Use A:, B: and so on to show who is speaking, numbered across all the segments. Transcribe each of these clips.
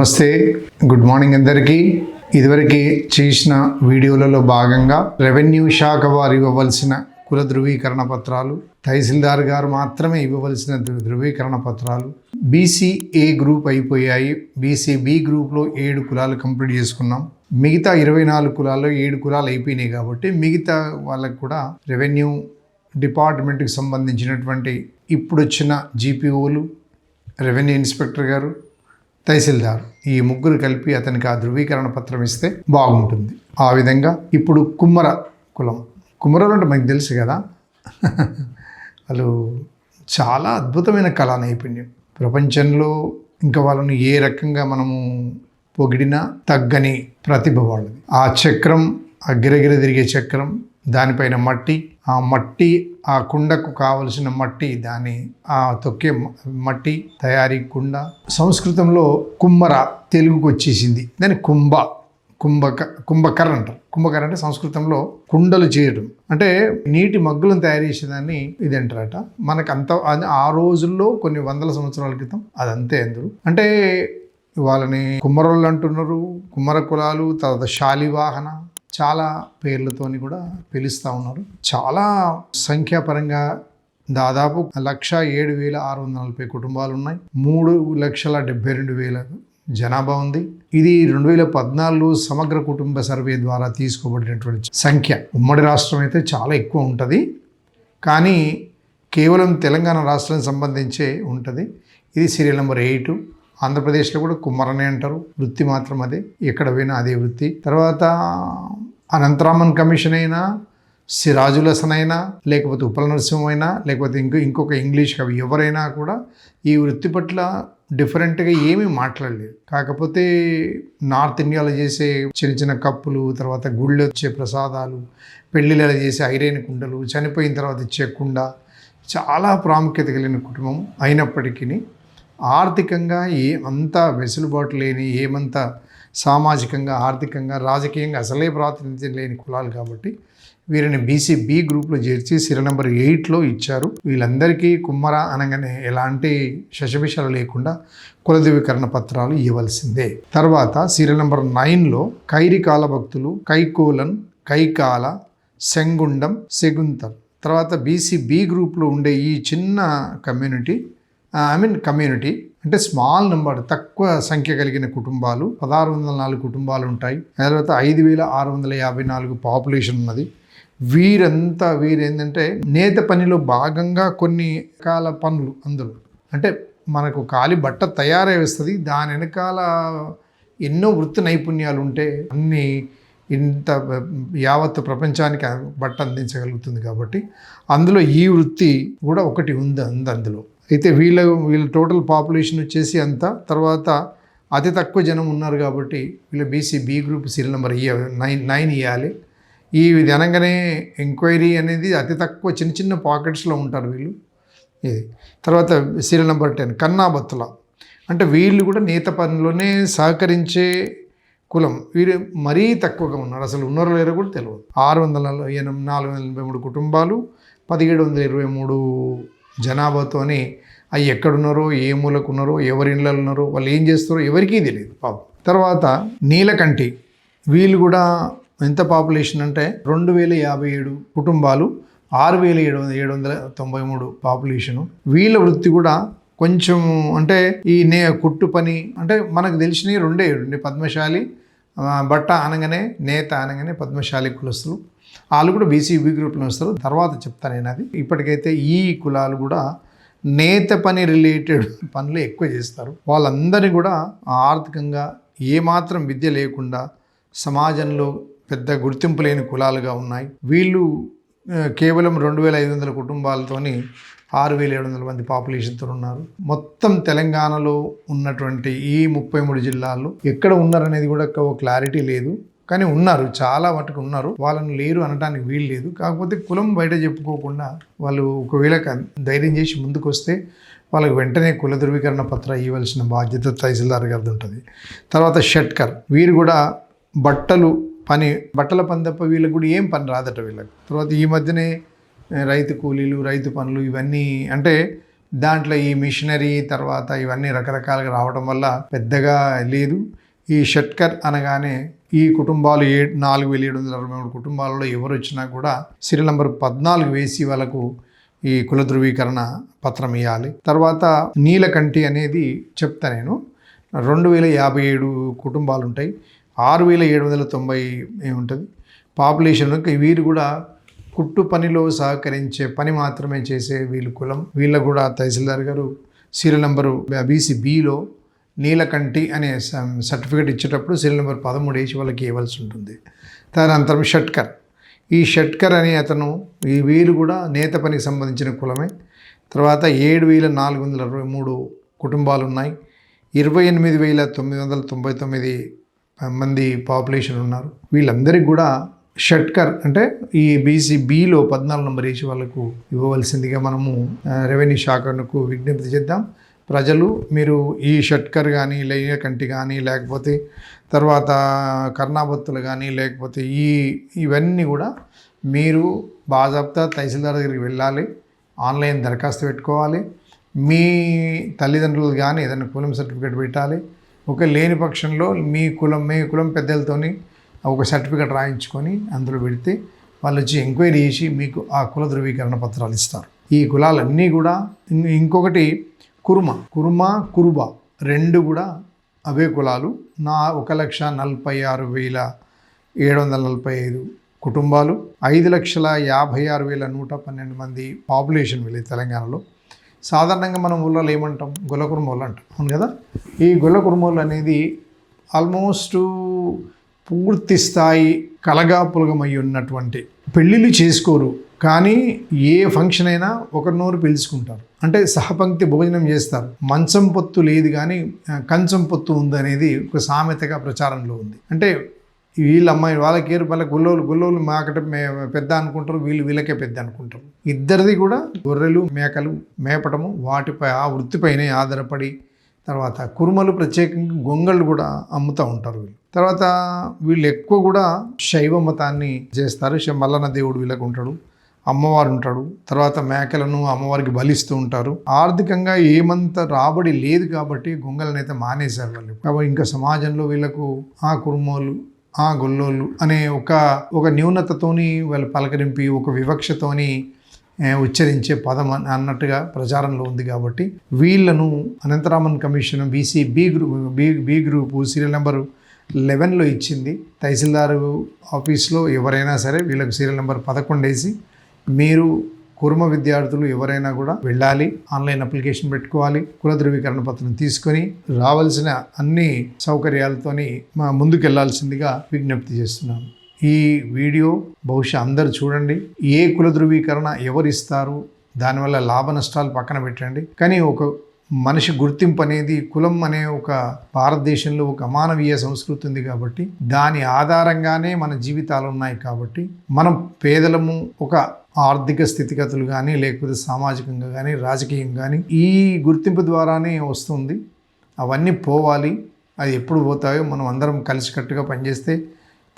A: నమస్తే. Good morning అందరికీ. ఇదివరకే చేసిన వీడియోలలో భాగంగా రెవెన్యూ శాఖ వారు ఇవ్వవలసిన కుల ధృవీకరణ పత్రాలు తహసీల్దార్ గారు మాత్రమే ఇవ్వవలసిన ధృవీకరణ పత్రాలు బీసీ ఏ గ్రూప్ అయిపోయాయి. బీసీ బి గ్రూప్లో ఏడు కులాలు కంప్లీట్ చేసుకున్నాం. మిగతా ఇరవై నాలుగు కులాల్లో ఏడు కులాలు అయిపోయినాయి కాబట్టి మిగతా వాళ్ళకు కూడా రెవెన్యూ డిపార్ట్మెంట్కి సంబంధించినటువంటి ఇప్పుడు వచ్చిన జీపీఓలు రెవెన్యూ ఇన్స్పెక్టర్ గారు తహసీల్దార్ ఈ ముగ్గురు కలిపి అతనికి ఆ ధృవీకరణ పత్రం ఇస్తే బాగుంటుంది. ఆ విధంగా ఇప్పుడు కుమ్మర కులం. కుమ్మరలు అంటే మనకు తెలుసు కదా. వాళ్ళు చాలా అద్భుతమైన కళా నైపుణ్యం. ప్రపంచంలో ఇంకా వాళ్ళని ఏ రకంగా మనము పొగిడినా తగ్గని ప్రతిభ వాళ్ళది. ఆ చక్రం ఆ గిరగిర తిరిగే చక్రం దానిపైన మట్టి ఆ మట్టి ఆ కుండకు కావలసిన మట్టి దాని ఆ తొక్కే మట్టి తయారీ కుండ సంస్కృతంలో కుమ్మర తెలుగుకు వచ్చేసింది దాని కుంభ కుంభక కుంభకర అంటారు. కుంభకర అంటే సంస్కృతంలో కుండలు చేయడం. అంటే నీటి మగ్గులను తయారు చేసేదాన్ని ఇది అంటారట. మనకు అంత అది ఆ రోజుల్లో కొన్ని వందల సంవత్సరాల క్రితం అదంతే అందరూ అంటే వాళ్ళని కుమ్మరోళ్ళు అంటున్నారు కుమ్మర కులాలు తర్వాత శాలివాహన చాలా పేర్లతోని కూడా పిలుస్తూ ఉన్నారు. చాలా సంఖ్యాపరంగా దాదాపు లక్ష ఏడు వేల ఆరు వందల నలభై కుటుంబాలు ఉన్నాయి. మూడు లక్షల డెబ్బై రెండు వేల జనాభా ఉంది. ఇది రెండు వేల పద్నాలుగు సమగ్ర కుటుంబ సర్వే ద్వారా తీసుకోబడినటువంటి సంఖ్య. ఉమ్మడి రాష్ట్రం అయితే చాలా ఎక్కువ ఉంటుంది. కానీ కేవలం తెలంగాణ రాష్ట్రానికి సంబంధించే ఉంటుంది. ఇది సీరియల్ నెంబర్ ఎయిట్. ఆంధ్రప్రదేశ్లో కూడా కుమ్మరనే అంటారు. వృత్తి మాత్రం అదే. ఎక్కడ పోయినా అదే వృత్తి. తర్వాత అనంతరామన్ కమిషన్ అయినా సిరాజుల్ హసన్ అయినా లేకపోతే ఉపల నరసింహం అయినా లేకపోతే ఇంకో ఇంకొక ఇంగ్లీష్ కవి ఎవరైనా కూడా ఈ వృత్తి పట్ల డిఫరెంట్గా ఏమీ మాట్లాడలేదు. కాకపోతే నార్త్ ఇండియాలో చేసే చిన్న చిన్న కప్పులు తర్వాత గుళ్ళు వచ్చే ప్రసాదాలు పెళ్ళిళ్ళలో చేసే ఐరైన కుండలు చనిపోయిన తర్వాత ఇచ్చే కుండ చాలా ప్రాముఖ్యత కలిగిన కుటుంబం అయినప్పటికీ ఆర్థికంగా ఏమంత వెసులుబాటు లేని ఏమంత సామాజికంగా ఆర్థికంగా రాజకీయంగా అసలే ప్రాతినిధ్యం లేని కులాలు కాబట్టి వీరిని బీసీ బి గ్రూప్లో చేర్చి సిర నెంబర్ ఎయిట్లో ఇచ్చారు. వీళ్ళందరికీ కుమ్మర అనగానే ఎలాంటి శశభిషాలు లేకుండా కులధృవీకరణ పత్రాలు ఇవ్వవలసిందే. తర్వాత సీరియల్ నెంబర్ నైన్లో కైరికాల భక్తులు కైకోలన్ కైకాల సెంగుండం సెగుంతర్ తర్వాత బీసీ బి గ్రూప్లో ఉండే ఈ చిన్న కమ్యూనిటీ ఐ మీన్ కమ్యూనిటీ అంటే స్మాల్ నెంబర్ తక్కువ సంఖ్య కలిగిన కుటుంబాలు పదహారు వందల నాలుగు కుటుంబాలు ఉంటాయి. ఆ తర్వాత ఐదు వేల ఆరు వందల యాభై నాలుగు పాపులేషన్ ఉన్నది. వీరంతా వీరేంటంటే నేత పనిలో భాగంగా కొన్ని రకాల పనులు అందరూ. అంటే మనకు కాలి బట్ట తయారై వస్తుంది. దాని వెనకాల ఎన్నో వృత్తి నైపుణ్యాలు ఉంటే అన్ని ఇంత యావత్ ప్రపంచానికి బట్ట అందించగలుగుతుంది కాబట్టి అందులో ఈ వృత్తి కూడా ఒకటి ఉంది ఉంది అందులో. అయితే వీళ్ళ వీళ్ళ టోటల్ పాపులేషన్ వచ్చేసి అంత తర్వాత అతి తక్కువ జనం ఉన్నారు కాబట్టి వీళ్ళ BC B group serial number ఇయ్య నైన్ నైన్ ఇవ్వాలి ఈ ఇది అనగానే ఎంక్వైరీ అనేది అతి తక్కువ చిన్న చిన్న పాకెట్స్లో ఉంటారు వీళ్ళు. ఇది తర్వాత సీరియల్ నెంబర్ టెన్ కన్నా బత్తుల. అంటే వీళ్ళు కూడా నేత పనిలోనే సహకరించే కులం. వీరు మరీ తక్కువగా ఉన్నారు. అసలు ఉన్నారో లేరో కూడా తెలియదు ఆరు వందల ఎనభై నాలుగు వందల ఎనభై మూడు కుటుంబాలు పదిహేడు వందల ఇరవై మూడు జనాభాతోని అవి ఎక్కడున్నారో ఏ మూలకు ఉన్నారో ఎవరి ఇళ్ళలో ఉన్నారో వాళ్ళు ఏం చేస్తారో ఎవరికీ తెలియదు పాపం. తర్వాత నీలకంటి వీళ్ళు కూడా ఎంత పాపులేషన్ అంటే రెండు వేల యాభై ఏడు కుటుంబాలు ఆరు వేల ఏడు వందల ఏడు వందల తొంభై మూడు పాపులేషను. వీళ్ళ వృత్తి కూడా కొంచెం అంటే ఈ నే కుట్టు పని అంటే మనకు తెలిసినవి రెండే రెండు పద్మశాలి బట్ట అనగానే నేత అనగానే పద్మశాలి కులస్తులు. వాళ్ళు కూడా బీసీబీ గ్రూప్లో వస్తారు. తర్వాత చెప్తాను నేను అది. ఇప్పటికైతే ఈ కులాలు కూడా నేత పని రిలేటెడ్ పనులు ఎక్కువ చేస్తారు. వాళ్ళందరినీ కూడా ఆర్థికంగా ఏమాత్రం విద్య లేకుండా సమాజంలో పెద్ద గుర్తింపు లేని కులాలుగా ఉన్నాయి. వీళ్ళు కేవలం రెండు వేల ఐదు వందల కుటుంబాలతోని ఆరు వేల ఏడు వందల మంది పాపులేషన్తో ఉన్నారు. మొత్తం తెలంగాణలో ఉన్నటువంటి ఈ ముప్పై మూడు జిల్లాల్లో ఎక్కడ ఉన్నారనేది కూడా ఒక క్లారిటీ లేదు. కానీ ఉన్నారు చాలా మటుకు ఉన్నారు. వాళ్ళని లేరు అనడానికి వీలు లేదు. కాకపోతే కులం బయట చెప్పుకోకుండా వాళ్ళు ఒకవేళ ధైర్యం చేసి ముందుకు వస్తే వాళ్ళకి వెంటనే కుల ధృవీకరణ పత్రం ఇవ్వాల్సిన బాధ్యత తహసీల్దార్ గారిది ఉంటుంది. తర్వాత షట్కర్ వీరు కూడా బట్టలు పని బట్టల పని తప్ప వీళ్ళకి కూడా ఏం పని రాదట వీళ్ళకి. తర్వాత ఈ మధ్యనే రైతు కూలీలు రైతు పనులు ఇవన్నీ అంటే దాంట్లో ఈ మిషనరీ తర్వాత ఇవన్నీ రకరకాలుగా రావడం వల్ల పెద్దగా లేదు. ఈ షట్కర్ అనగానే ఈ కుటుంబాలు ఏ నాలుగు వేల ఏడు వందల అరవై మూడు కుటుంబాలలో ఎవరు వచ్చినా కూడా సీరియల్ నెంబర్ పద్నాలుగు వేసి వాళ్ళకు ఈ కుల ధృవీకరణ పత్రం ఇవ్వాలి తర్వాత నీలకంఠి అనేది చెప్తా నేను. రెండు వేల యాభై ఏడు కుటుంబాలు ఉంటాయి. ఆరు వేల ఏడు వందల తొంభై ఉంటుంది. పాపులేషన్ వీరు కూడా కుట్టు పనిలో సహకరించే పని మాత్రమే చేసే వీళ్ళు కులం. వీళ్ళ కూడా తహసీల్దార్ గారు సీరియల్ నెంబరు బీసీ బిలో నీలకంఠి అనే స- సర్టిఫికేట్ ఇచ్చేటప్పుడు సీరియల్ నెంబర్ పదమూడు వేసి వాళ్ళకి ఇవ్వాల్సి ఉంటుంది. తదనంతరం షట్కర్. ఈ షట్కర్ అనే అతను ఈ వీరు కూడా నేత పనికి సంబంధించిన కులమే. తర్వాత ఏడు వేల నాలుగు వందల అరవై మూడు కుటుంబాలు ఉన్నాయి. ఇరవై ఎనిమిది వేల తొమ్మిది వందల తొంభై తొమ్మిది మంది పాపులేషన్ ఉన్నారు. వీళ్ళందరికీ కూడా షట్కర్ అంటే ఈ బీసీ బిలో పద్నాలుగు నెంబర్ వేసి వాళ్ళకు ఇవ్వవలసిందిగా మనము రెవెన్యూ శాఖకు విజ్ఞప్తి చేద్దాం. ప్రజలు మీరు ఈ షట్కర్ కానీ కంటి కానీ లేకపోతే తర్వాత కర్ణాబత్తులు కానీ లేకపోతే ఈ ఇవన్నీ కూడా మీరు బాజాబ్తా తహసీల్దార్ దగ్గరికి వెళ్ళాలి. ఆన్లైన్ దరఖాస్తు పెట్టుకోవాలి. మీ తల్లిదండ్రులు కానీ ఏదైనా కులం సర్టిఫికేట్ పెట్టాలి. ఒక లేని పక్షంలో మీ కులం మీ కులం పెద్దలతోని ఒక సర్టిఫికేట్ రాయించుకొని అందులో పెడితే వాళ్ళు వచ్చి ఎంక్వైరీ చేసి మీకు ఆ కుల ధృవీకరణ పత్రాలు ఇస్తారు. ఈ కులాలన్నీ కూడా ఇంకొకటి కుర్మ కుర్మ కురుబ రెండు కూడా అవే కులాలు. నా ఒక లక్ష నలభై ఆరు వేల ఏడు వందల నలభై ఐదు కుటుంబాలు ఐదు లక్షల యాభై ఆరు వేల నూట పన్నెండు మంది పాపులేషన్ వీళ్ళు తెలంగాణలో. సాధారణంగా మనం ఊళ్ళలో ఏమంటాం? గొల్ల కుటుంబాలు అంటాం. అవును కదా? ఈ గొల్ల కుటుంబాలు అనేది ఆల్మోస్ట్ పూర్తి స్థాయి కలగాపులగమై ఉన్నటువంటి పెళ్ళిళ్ళు చేసుకోరు. కానీ ఏ ఫంక్షన్ అయినా ఒకరినోరు పిలుచుకుంటారు. అంటే సహపంక్తి భోజనం చేస్తారు. మంచం పొత్తు లేదు కానీ కంచం పొత్తు ఉంది అనేది ఒక సామెతగా ప్రచారంలో ఉంది. అంటే వీళ్ళ అమ్మాయి వాళ్ళకి వాళ్ళ గుల్లోలు గుల్లోలు మాకట మే పెద్ద అనుకుంటారు వీళ్ళు వీళ్ళకే పెద్ద అనుకుంటారు. ఇద్దరిది కూడా గొర్రెలు మేకలు మేపటము వాటిపై ఆ వృత్తిపైనే ఆధారపడి తర్వాత కురుమలు ప్రత్యేకంగా గొంగళ్ళు కూడా అమ్ముతూ ఉంటారు వీళ్ళు. తర్వాత వీళ్ళు ఎక్కువ కూడా శైవ మతాన్ని చేస్తారు. శ- మల్లన్న దేవుడు వీళ్ళకు ఉంటాడు. అమ్మవారు ఉంటాడు తర్వాత మేకలను అమ్మవారికి బలిస్తూ ఉంటారు. ఆర్థికంగా ఏమంత రాబడి లేదు కాబట్టి గొంగలను అయితే మానేశారు వాళ్ళు. కాబట్టి ఇంకా సమాజంలో వీళ్ళకు ఆ కుర్మోలు ఆ గొల్లోళ్ళు అనే ఒక ఒక న్యూనతతోని వాళ్ళు పలకరింపి ఒక వివక్షతోని ఉచ్చరించే పదం అన్నట్టుగా ప్రచారంలో ఉంది కాబట్టి వీళ్ళను Anantharaman commission BC B group B B group serial number లెవెన్లో ఇచ్చింది. తహసీల్దారు ఆఫీస్లో ఎవరైనా సరే వీళ్ళకు సీరియల్ నెంబర్ పదకొండు వేసి మీరు కుర్మ విద్యార్థులు ఎవరైనా కూడా వెళ్ళాలి ఆన్లైన్ అప్లికేషన్ పెట్టుకోవాలి కుల ధృవీకరణ పత్రం తీసుకొని రావాల్సిన అన్ని సౌకర్యాలతోని మా ముందుకెళ్ళాల్సిందిగా విజ్ఞప్తి చేస్తున్నాను. ఈ వీడియో బహుశా అందరు చూడండి. ఏ కుల ధృవీకరణ ఎవరిస్తారు దానివల్ల లాభ నష్టాలు పక్కన పెట్టండి. కానీ ఒక మనిషి గుర్తింపు అనేది కులం అనే ఒక భారతదేశంలో ఒక అమానవీయ సంస్కృతి ఉంది కాబట్టి దాని ఆధారంగానే మన జీవితాలు ఉన్నాయి కాబట్టి మనం పేదలము ఒక ఆర్థిక స్థితిగతులు కానీ లేకపోతే సామాజికంగా కానీ రాజకీయంగా కానీ ఈ గుర్తింపు ద్వారానే వస్తుంది. అవన్నీ పోవాలి. అది ఎప్పుడు పోతాయో మనం అందరం కలిసికట్టుగా పనిచేస్తే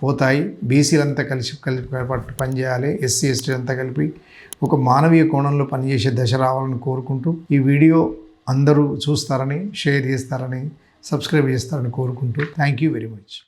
A: పోతాయి. బీసీలంతా కలిసి కలిపి పట్టు పనిచేయాలి. ఎస్సీ ఎస్టీ అంతా కలిపి ఒక మానవీయ కోణంలో పనిచేసే దశ రావాలని కోరుకుంటూ ఈ వీడియో అందరూ చూస్తారని షేర్ చేస్తారని సబ్స్క్రైబ్ చేస్తారని కోరుకుంటూ థ్యాంక్ యూ వెరీ మచ్.